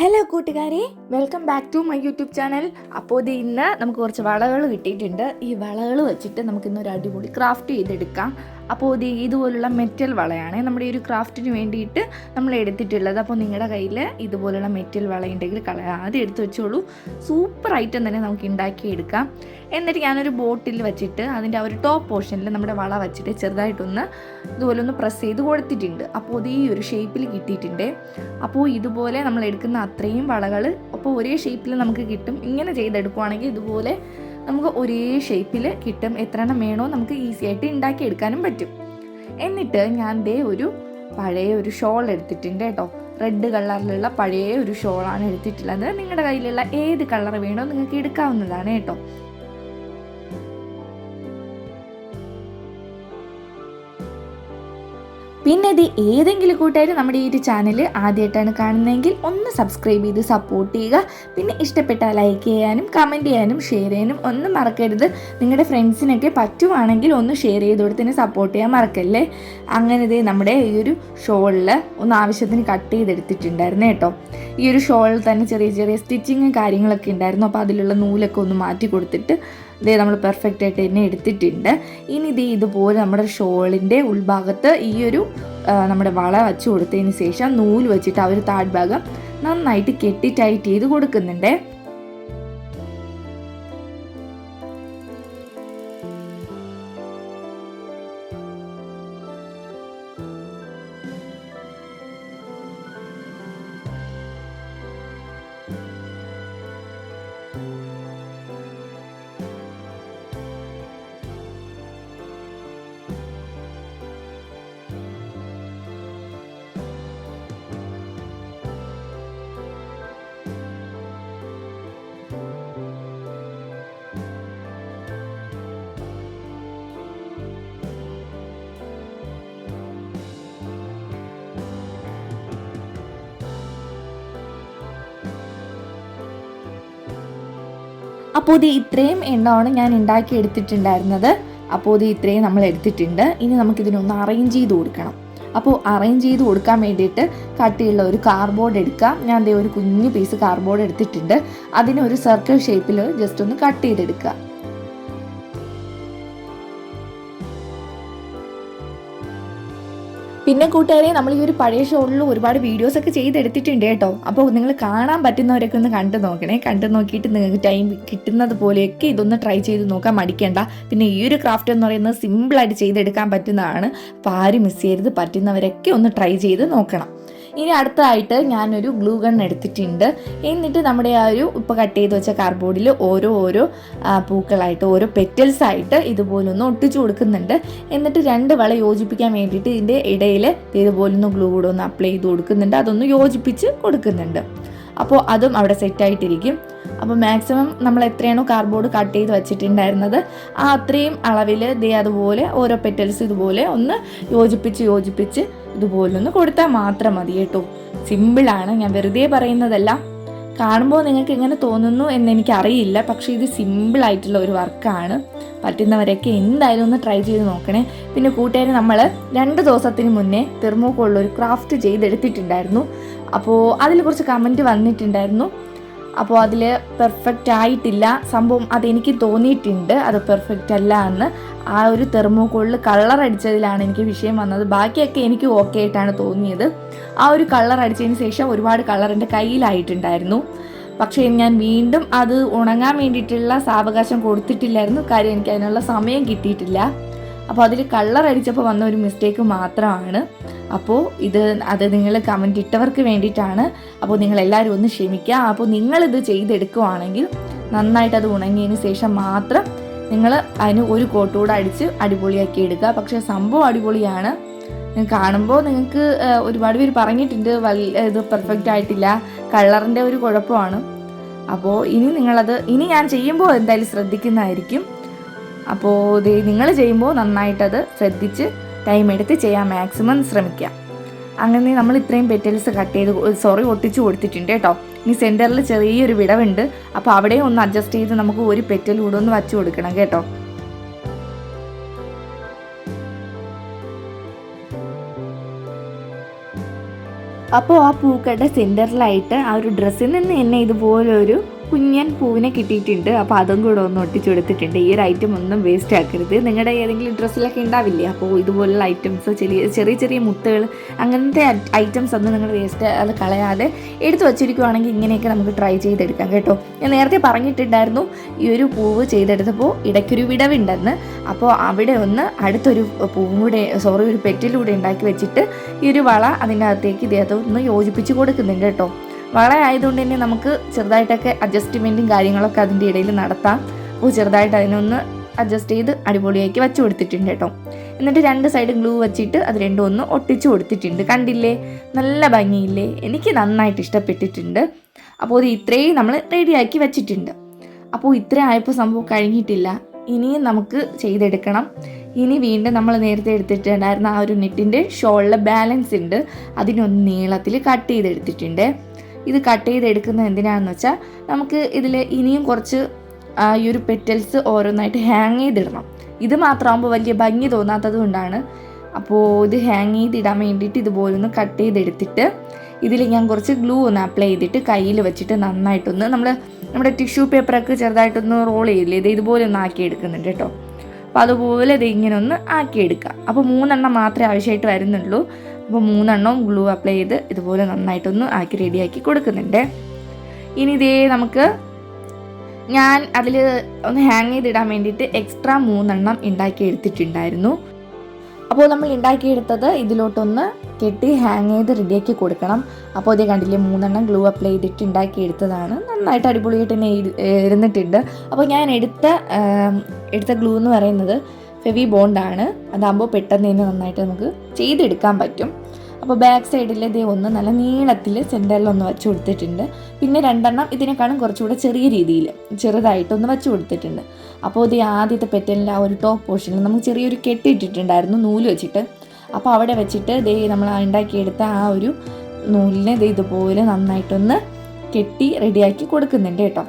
Hello കൂട്ടുകാരെ. Welcome back to my YouTube channel അപ്പോൾ ഇത് ഇന്ന് നമുക്ക് കുറച്ച് വളകൾ കിട്ടിയിട്ടുണ്ട്. ഈ വളകൾ വെച്ചിട്ട് നമുക്ക് ഇന്നൊരു അടിപൊളി ക്രാഫ്റ്റ് ചെയ്തെടുക്കാം. അപ്പോൾ ഇത് ഇതുപോലുള്ള മെറ്റൽ വളയാണ് നമ്മുടെ ഒരു ക്രാഫ്റ്റിന് വേണ്ടിയിട്ട് നമ്മൾ എടുത്തിട്ടുള്ളത്. അപ്പോൾ നിങ്ങളുടെ കയ്യിൽ ഇതുപോലുള്ള മെറ്റൽ വളയുണ്ടെങ്കിൽ കളയാതെ എടുത്ത് വെച്ചോളൂ. സൂപ്പർ ഐറ്റം തന്നെ നമുക്ക് ഉണ്ടാക്കിയെടുക്കാം എന്നിട്ട് ഞാനൊരു ബോട്ടിൽ വെച്ചിട്ട് അതിന്റെ ആ ഒരു ടോപ്പ് പോർഷനിൽ നമ്മുടെ വള വെച്ചിട്ട് ചെറുതായിട്ടൊന്ന് ഇതുപോലെ ഒന്ന് പ്രസ് ചെയ്ത് കൊടുത്തിട്ടുണ്ട്. അപ്പോൾ അത് ഈ ഒരു ഷേപ്പിൽ കിട്ടിയിട്ടുണ്ട്. അപ്പോൾ ഇതുപോലെ നമ്മൾ എടുക്കുന്ന അത്രയും വളകൾ അപ്പോൾ ഒരേ ഷേപ്പിൽ നമുക്ക് കിട്ടും. ഇങ്ങനെ ചെയ്തെടുക്കുവാണെങ്കിൽ ഇതുപോലെ നമുക്ക് ഒരേ ഷേപ്പിൽ കിട്ടും. എത്ര വേണോ നമുക്ക് ഈസി ആയിട്ട് ഉണ്ടാക്കിയെടുക്കാനും പറ്റും. എന്നിട്ട് ഞാൻ ദേ ഒരു പഴയ ഒരു ഷോൾ എടുത്തിട്ടുണ്ട് കേട്ടോ. റെഡ് കളറിലുള്ള പഴയ ഒരു ഷോളാണ് എടുത്തിട്ടുള്ളത്. നിങ്ങളുടെ കയ്യിലുള്ള ഏത് കളർ വേണോ നിങ്ങൾക്ക് എടുക്കാവുന്നതാണ് കേട്ടോ. പിന്നെ ഇത് ഏതെങ്കിലും കൂട്ടുകാർ നമ്മുടെ ഈ ഒരു ചാനൽ ആദ്യമായിട്ടാണ് കാണുന്നതെങ്കിൽ ഒന്ന് സബ്സ്ക്രൈബ് ചെയ്ത് സപ്പോർട്ട് ചെയ്യുക. പിന്നെ ഇഷ്ടപ്പെട്ട ലൈക്ക് ചെയ്യാനും കമന്റ് ചെയ്യാനും ഷെയർ ചെയ്യാനും ഒന്നും മറക്കരുത്. നിങ്ങളുടെ ഫ്രണ്ട്സിനൊക്കെ പറ്റുവാണെങ്കിൽ ഒന്ന് ഷെയർ ചെയ്ത് കൊടുത്തിന് സപ്പോർട്ട് ചെയ്യാൻ മറക്കല്ലേ? അങ്ങനെ ഇത് നമ്മുടെ ഈ ഒരു ഷോളിൽ ഒന്ന് ആവശ്യത്തിന് കട്ട് ചെയ്തെടുത്തിട്ടുണ്ടായിരുന്നു കേട്ടോ. ഈ ഒരു ഷോളിൽ തന്നെ ചെറിയ ചെറിയ സ്റ്റിച്ചിങ്ങും കാര്യങ്ങളൊക്കെ ഉണ്ടായിരുന്നു. അപ്പോൾ അതിലുള്ള നൂലൊക്കെ ഒന്ന് മാറ്റി കൊടുത്തിട്ട് ഇതേ നമ്മൾ പെർഫെക്റ്റ് ആയിട്ട് തന്നെ എടുത്തിട്ടുണ്ട്. ഇനി ഇത് ഇതുപോലെ നമ്മുടെ ഷോളിന്റെ ഉൾഭാഗത്ത് ഈ ഒരു നമ്മുടെ വള വെച്ച് കൊടുത്തതിന് ശേഷം നൂൽ വെച്ചിട്ട് ആ ഒരു താഴ്ഭാഗം നന്നായിട്ട് കെട്ടി ടൈറ്റ് ചെയ്ത് കൊടുക്കുന്നുണ്ട്. അപ്പോൾ ഇത് ഇത്രയും എണ്ണമാണ് ഞാൻ ഉണ്ടാക്കി എടുത്തിട്ടുണ്ടായിരുന്നത്. അപ്പോൾ ഇത് ഇത്രയും നമ്മൾ എടുത്തിട്ടുണ്ട്. ഇനി നമുക്കിതിനൊന്ന് അറേഞ്ച് ചെയ്ത് കൊടുക്കണം. അപ്പോൾ അറേഞ്ച് ചെയ്ത് കൊടുക്കാൻ വേണ്ടിയിട്ട് കട്ടിയുള്ള ഒരു കാർഡ്ബോർഡ് എടുക്കാം. ഞാൻ ദേ ഒരു കുഞ്ഞു പീസ് കാർഡ്ബോർഡ് എടുത്തിട്ടുണ്ട്. അതിനെ ഒരു സർക്കിൾ ഷേപ്പിൽ ജസ്റ്റ് ഒന്ന് കട്ട് ചെയ്തെടുക്കുക. പിന്നെ കൂട്ടുകാരെ നമ്മൾ ഈ ഒരു പഴയ ഷോളിൽ ഒരുപാട് വീഡിയോസ് ഒക്കെ ചെയ്തെടുത്തിട്ടുണ്ട് കേട്ടോ. അപ്പോൾ നിങ്ങൾ കാണാൻ പറ്റുന്നവരൊക്കെ ഒന്ന് കണ്ടു നോക്കണേ. കണ്ടു നോക്കിയിട്ട് നിങ്ങൾക്ക് ടൈം കിട്ടുന്നത് പോലെയൊക്കെ ഇതൊന്ന് ട്രൈ ചെയ്ത് നോക്കാൻ മടിക്കേണ്ട. പിന്നെ ഈ ഒരു ക്രാഫ്റ്റ് എന്ന് പറയുന്നത് സിമ്പിളായിട്ട് ചെയ്തെടുക്കാൻ പറ്റുന്നതാണ്. അപ്പോൾ ആരും മിസ് ചെയ്യരുത്. പറ്റുന്നവരൊക്കെ ഒന്ന് ട്രൈ ചെയ്ത് നോക്കണം. ഇനി അടുത്തതായിട്ട് ഞാനൊരു ഗ്ലൂ ഗൺ എടുത്തിട്ടുണ്ട്. എന്നിട്ട് നമ്മുടെ ആ ഒരു ഇപ്പോൾ കട്ട് ചെയ്ത് വെച്ച കാർഡ്ബോർഡിൽ ഓരോ ഓരോ പൂക്കളായിട്ട് ഓരോ പെറ്റൽസ് ആയിട്ട് ഇതുപോലൊന്ന് ഒട്ടിച്ചു കൊടുക്കുന്നുണ്ട്. എന്നിട്ട് രണ്ട് വള യോജിപ്പിക്കാൻ വേണ്ടിയിട്ട് ഇതിന്റെ ഇടയിൽ ഇതുപോലൊന്ന് ഗ്ലൂ കൂടെ ഒന്ന് അപ്ലൈ ചെയ്ത് കൊടുക്കുന്നുണ്ട്. അതൊന്ന് യോജിപ്പിച്ച് കൊടുക്കുന്നുണ്ട്. അപ്പോൾ അതും അവിടെ സെറ്റായിട്ടിരിക്കും. അപ്പോൾ മാക്സിമം നമ്മൾ എത്രയാണോ കാർഡ്ബോർഡ് കട്ട് ചെയ്ത് വെച്ചിട്ടുണ്ടായിരുന്നത് ആ അത്രയും അളവിൽ ദേ അതുപോലെ ഓരോ പെറ്റൽസ് ഇതുപോലെ ഒന്ന് യോജിപ്പിച്ച് യോജിപ്പിച്ച് ഇതുപോലെ ഒന്ന് കൊടുത്താൽ മാത്രം മതി കേട്ടോ. സിമ്പിളാണ് ഞാൻ വെറുതെ പറയുന്നതല്ല. കാണുമ്പോൾ നിങ്ങൾക്ക് എങ്ങനെ തോന്നുന്നു എന്ന് എനിക്കറിയില്ല. പക്ഷേ ഇത് സിമ്പിളായിട്ടുള്ള ഒരു വർക്കാണ് പറ്റുന്നവരൊക്കെ എന്തായാലും ഒന്ന് ട്രൈ ചെയ്ത് നോക്കണേ. പിന്നെ കൂട്ടുകാർ നമ്മൾ രണ്ട് ദിവസത്തിന് മുന്നേ തെർമോക്കോളിൽ ഒരു ക്രാഫ്റ്റ് ചെയ്തെടുത്തിട്ടുണ്ടായിരുന്നു. അപ്പോൾ അതിൽ കുറച്ച് കമന്റ് വന്നിട്ടുണ്ടായിരുന്നു. അപ്പോൾ അതിൽ പെർഫെക്റ്റ് ആയിട്ടില്ല. സംഭവം അതെനിക്ക് തോന്നിയിട്ടുണ്ട്. അത് പെർഫെക്റ്റ് അല്ല എന്ന്. ആ ഒരു തെർമോക്കോളിൽ കളർ അടിച്ചതിലാണ് എനിക്ക് വിഷയം വന്നത്. ബാക്കിയൊക്കെ എനിക്ക് ഓക്കെ ആയിട്ടാണ് തോന്നിയത്. ആ ഒരു കളർ അടിച്ചതിന് ശേഷം ഒരുപാട് കളർ എന്റെ കയ്യിലായിട്ടുണ്ടായിരുന്നു. പക്ഷേ ഞാൻ വീണ്ടും അത് ഉണങ്ങാൻ വേണ്ടിയിട്ടുള്ള സാവകാശം കൊടുത്തിട്ടില്ലായിരുന്നു. കാര്യം എനിക്ക് അതിനുള്ള സമയം കിട്ടിയിട്ടില്ല. അപ്പോൾ അതിൽ കളർ അടിച്ചപ്പോൾ വന്ന ഒരു മിസ്റ്റേക്ക് മാത്രമാണ്. അപ്പോൾ ഇത് അത് നിങ്ങൾ കമന്റ് ഇട്ടവർക്ക് വേണ്ടിയിട്ടാണ്. അപ്പോൾ നിങ്ങൾ എല്ലാവരും ഒന്ന് ക്ഷമിക്കുക. അപ്പോൾ നിങ്ങളിത് ചെയ്തെടുക്കുവാണെങ്കിൽ നന്നായിട്ട് അത് ഉണങ്ങിയതിന് ശേഷം മാത്രം നിങ്ങൾ അതിന് ഒരു കോട്ടുകൂടെ അടിച്ച് അടിപൊളിയാക്കി എടുക്കുക. പക്ഷേ സംഭവം അടിപൊളിയാണ്. കാണുമ്പോൾ നിങ്ങൾക്ക് ഒരുപാട് പേര് പറഞ്ഞിട്ടുണ്ട് വല്ല ഇത് പെർഫെക്റ്റ് ആയിട്ടില്ല കളറിന്റെ ഒരു കുഴപ്പമാണ്. അപ്പോൾ ഇനി നിങ്ങളത് ഇനി ഞാൻ ചെയ്യുമ്പോൾ എന്തായാലും ശ്രദ്ധിക്കുന്നതായിരിക്കും. അപ്പോൾ ഇത് നിങ്ങൾ ചെയ്യുമ്പോൾ നന്നായിട്ടത് ശ്രദ്ധിച്ച് ടൈം എടുത്ത് ചെയ്യാൻ മാക്സിമം ശ്രമിക്കുക അങ്ങനെ നമ്മൾ ഇത്രയും പെറ്റൽസ് കട്ട് ചെയ്ത് സോറി ഒട്ടിച്ച് കൊടുത്തിട്ടുണ്ട് കേട്ടോ. ഇനി സെന്ററിൽ ചെറിയൊരു വിടവുണ്ട്. അപ്പോൾ അവിടെ ഒന്ന് അഡ്ജസ്റ്റ് ചെയ്ത് നമുക്ക് ഒരു പെറ്റൽ കൂടെ ഒന്ന് വച്ച് കൊടുക്കണം കേട്ടോ. അപ്പോൾ ആ പൂക്കളുടെ സെന്ററിലായിട്ട് ആ ഒരു ഡ്രസ്സിൽ നിന്ന് തന്നെ ഇതുപോലെ ഒരു കുഞ്ഞൻ പൂവിനെ കിട്ടിയിട്ടുണ്ട്. അപ്പോൾ അതും കൂടെ ഒന്ന് ഒട്ടിച്ചു കൊടുത്തിട്ടുണ്ട്. ഈ ഒരു ഐറ്റം ഒന്നും വേസ്റ്റ് ആക്കരുത്. നിങ്ങളുടെ ഏതെങ്കിലും ഡ്രസ്സിലൊക്കെ ഉണ്ടാവില്ലേ അപ്പോൾ ഇതുപോലുള്ള ഐറ്റംസ് ചെറിയ ചെറിയ ചെറിയ മുത്തുകൾ അങ്ങനത്തെ ഐറ്റംസ് ഒന്നും നിങ്ങൾ വേസ്റ്റ് അത് കളയാതെ എടുത്തു വച്ചിരിക്കുവാണെങ്കിൽ ഇങ്ങനെയൊക്കെ നമുക്ക് ട്രൈ ചെയ്തെടുക്കാം കേട്ടോ. ഞാൻ നേരത്തെ പറഞ്ഞിട്ടുണ്ടായിരുന്നു ഈ ഒരു പൂവ് ചെയ്തെടുത്തപ്പോൾ ഇടയ്ക്കൊരു വിടവുണ്ടെന്ന്. അപ്പോൾ അവിടെ ഒന്ന് അടുത്തൊരു പൂവും കൂടെ സോറി ഒരു പെറ്റിലൂടെ ഉണ്ടാക്കി വെച്ചിട്ട് ഈ ഒരു വള അതിന്റെ അകത്തേക്ക് ഇദ്ദേഹത്തെ ഒന്ന് യോജിപ്പിച്ച് കൊടുക്കുന്നുണ്ട് കേട്ടോ. വള ആയതുകൊണ്ട് തന്നെ നമുക്ക് ചെറുതായിട്ടൊക്കെ അഡ്ജസ്റ്റ്മെന്റും കാര്യങ്ങളൊക്കെ അതിന്റെ ഇടയിൽ നടത്താം. അപ്പോൾ ചെറുതായിട്ട് അതിനൊന്ന് അഡ്ജസ്റ്റ് ചെയ്ത് അടിപൊളിയാക്കി വെച്ച് കൊടുത്തിട്ടുണ്ട് കേട്ടോ. എന്നിട്ട് രണ്ട് സൈഡ് ഗ്ലൂ വെച്ചിട്ട് അത് രണ്ടും ഒന്ന് ഒട്ടിച്ചു കൊടുത്തിട്ടുണ്ട്. കണ്ടില്ലേ? നല്ല ഭംഗിയില്ലേ? എനിക്ക് നന്നായിട്ട് ഇഷ്ടപ്പെട്ടിട്ടുണ്ട്. അപ്പോൾ ഇത് ഇത്രയും നമ്മൾ റെഡിയാക്കി വെച്ചിട്ടുണ്ട്. അപ്പോൾ ഇത്രയും ആയപ്പോൾ സംഭവം കഴിഞ്ഞിട്ടില്ല. ഇനിയും നമുക്ക് ചെയ്തെടുക്കണം. ഇനി വീണ്ടും നമ്മൾ നേരത്തെ എടുത്തിട്ടുണ്ടായിരുന്ന ആ ഒരു നെറ്റിന്റെ ഷോളിലെ ബാലൻസ് ഉണ്ട്. അതിനൊന്ന് നീളത്തിൽ കട്ട് ചെയ്തെടുത്തിട്ടുണ്ട്. ഇത് കട്ട് ചെയ്തെടുക്കുന്നത് എന്തിനാണെന്ന് വെച്ചാൽ നമുക്ക് ഇതിൽ ഇനിയും കുറച്ച് ഈ ഒരു പെറ്റൽസ് ഓരോന്നായിട്ട് ഹാങ് ചെയ്തിടണം. ഇത് മാത്രമാകുമ്പോൾ വലിയ ഭംഗി തോന്നാത്തത് കൊണ്ടാണ്. അപ്പോൾ ഇത് ഹാങ് ചെയ്തിടാൻ വേണ്ടിയിട്ട് ഇതുപോലെ ഒന്ന് കട്ട് ചെയ്തെടുത്തിട്ട് ഇതിൽ ഞാൻ കുറച്ച് ഗ്ലൂ ഒന്ന് അപ്ലൈ ചെയ്തിട്ട് കയ്യിൽ വെച്ചിട്ട് നന്നായിട്ടൊന്ന് നമ്മൾ നമ്മുടെ ടിഷ്യൂ പേപ്പറൊക്കെ ചെറുതായിട്ടൊന്ന് റോൾ ചെയ്യില്ലേ ഇത് ഇതുപോലെ ഒന്ന് ആക്കി എടുക്കുന്നുണ്ട് കേട്ടോ. അപ്പോൾ അതുപോലെ ഇത് ഇങ്ങനെ ഒന്ന് ആക്കിയെടുക്കുക അപ്പോൾ മൂന്നെണ്ണം മാത്രമേ ആവശ്യമായിട്ട് വരുന്നുള്ളൂ. അപ്പോൾ മൂന്നെണ്ണവും ഗ്ലൂ അപ്ലൈ ചെയ്ത് ഇതുപോലെ നന്നായിട്ടൊന്ന് ആക്കി റെഡിയാക്കി കൊടുക്കുന്നുണ്ട്. ഇനി ഇതേ നമുക്ക് ഞാൻ അതിൽ ഒന്ന് ഹാങ് ചെയ്തിടാൻ വേണ്ടിയിട്ട് എക്സ്ട്രാ മൂന്നെണ്ണം ഉണ്ടാക്കി എടുത്തിട്ടുണ്ടായിരുന്നു. അപ്പോൾ നമ്മൾ ഉണ്ടാക്കിയെടുത്തത് ഇതിലോട്ടൊന്ന് കെട്ടി ഹാങ് ചെയ്ത് റെഡിയാക്കി കൊടുക്കണം. അപ്പോൾ ഇതേ കണ്ടില്ലേ മൂന്നെണ്ണം ഗ്ലൂ അപ്ലൈ ചെയ്തിട്ട് ഉണ്ടാക്കിയെടുത്തതാണ് നന്നായിട്ട് അടിപൊളിയായിട്ട് തന്നെ ഇരുന്നിട്ടുണ്ട്. അപ്പോൾ ഞാൻ എടുത്ത എടുത്ത ഗ്ലൂ എന്ന് പറയുന്നത് ഫെവി ബോണ്ടാണ് അതാകുമ്പോൾ പെട്ടെന്ന് തന്നെ നന്നായിട്ട് നമുക്ക് ചെയ്തെടുക്കാൻ പറ്റും. അപ്പോൾ ബാക്ക് സൈഡിൽ ഇതേ ഒന്ന് നല്ല നീളത്തിൽ സെന്ററിലൊന്ന് വെച്ച് കൊടുത്തിട്ടുണ്ട്. പിന്നെ രണ്ടെണ്ണം ഇതിനേക്കാളും കുറച്ചുകൂടെ ചെറിയ രീതിയിൽ ചെറുതായിട്ടൊന്ന് വെച്ച് കൊടുത്തിട്ടുണ്ട്. അപ്പോൾ ഇത് ആദ്യത്തെ പെറ്റലിന്റെ ആ ഒരു ടോപ്പ് പോർഷനിൽ നമുക്ക് ചെറിയൊരു കെട്ടിയിട്ടിട്ടുണ്ടായിരുന്നു നൂൽ വെച്ചിട്ട്. അപ്പോൾ അവിടെ വെച്ചിട്ട് ദേ നമ്മൾ ഉണ്ടാക്കിയെടുത്ത ആ ഒരു നൂലിനെ ദേ ഇതുപോലെ നന്നായിട്ടൊന്ന് കെട്ടി റെഡിയാക്കി കൊടുക്കുന്നുണ്ട് കേട്ടോ.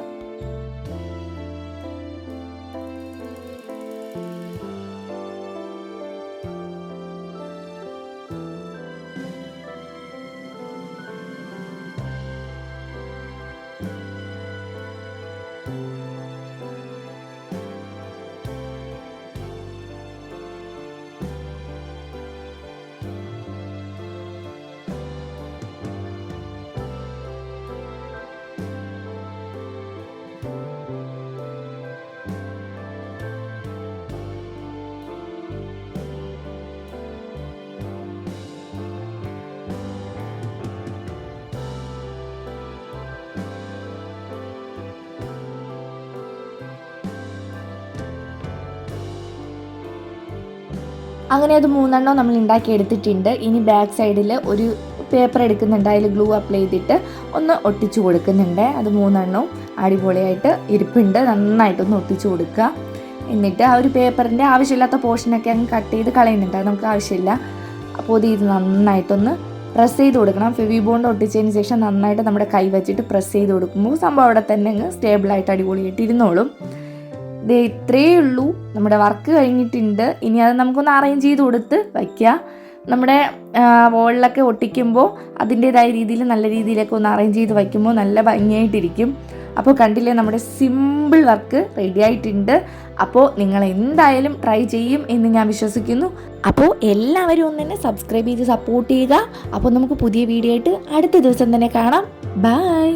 അങ്ങനെ അത് മൂന്നെണ്ണം നമ്മൾ ഉണ്ടാക്കി എടുത്തിട്ടുണ്ട്. ഇനി ബാക്ക് സൈഡിൽ ഒരു പേപ്പർ എടുക്കുന്നുണ്ട്. അതിൽ ഗ്ലൂ അപ്ലൈ ചെയ്തിട്ട് ഒന്ന് ഒട്ടിച്ചു കൊടുക്കുന്നുണ്ട്. അത് മൂന്നെണ്ണവും അടിപൊളിയായിട്ട് ഇരിപ്പുണ്ട്. നന്നായിട്ടൊന്ന് ഒട്ടിച്ചു കൊടുക്കുക. എന്നിട്ട് ആ ഒരു പേപ്പറിന്റെ ആവശ്യമില്ലാത്ത പോർഷനൊക്കെ അങ്ങ് കട്ട് ചെയ്ത് കളയുന്നുണ്ട്. അത് നമുക്ക് ആവശ്യമില്ല. അപ്പോൾ ഇത് ഇത് നന്നായിട്ടൊന്ന് പ്രസ് ചെയ്ത് കൊടുക്കണം. ഫെവി ബോണ്ട് ഒട്ടിച്ചതിന് ശേഷം നന്നായിട്ട് നമ്മുടെ കൈ വെച്ചിട്ട് പ്രസ് ചെയ്ത് കൊടുക്കുമ്പോൾ സംഭവം അവിടെ തന്നെ അങ്ങ് സ്റ്റേബിളായിട്ട് അടിപൊളിയായിട്ട് ഇരുന്നോളും. ദേ ഇത്രയേ ഉള്ളൂ. നമ്മുടെ വർക്ക് കഴിഞ്ഞിട്ടുണ്ട്. ഇനി അത് നമുക്കൊന്ന് അറേഞ്ച് ചെയ്ത് കൊടുത്ത് വയ്ക്കുക നമ്മുടെ വോളിലൊക്കെ ഒട്ടിക്കുമ്പോൾ അതിന്റേതായ രീതിയിൽ നല്ല രീതിയിലൊക്കെ ഒന്ന് അറേഞ്ച് ചെയ്ത് വയ്ക്കുമ്പോൾ നല്ല ഭംഗിയായിട്ടിരിക്കും. അപ്പോൾ കണ്ടില്ലേ നമ്മുടെ സിമ്പിൾ വർക്ക് റെഡി ആയിട്ടുണ്ട്. അപ്പോൾ നിങ്ങൾ എന്തായാലും ട്രൈ ചെയ്യും എന്ന് ഞാൻ വിശ്വസിക്കുന്നു. അപ്പോൾ എല്ലാവരും ഒന്ന് തന്നെ സബ്സ്ക്രൈബ് ചെയ്ത് സപ്പോർട്ട് ചെയ്യുക. അപ്പോൾ നമുക്ക് പുതിയ വീഡിയോ ആയിട്ട് അടുത്ത ദിവസം തന്നെ കാണാം. ബൈ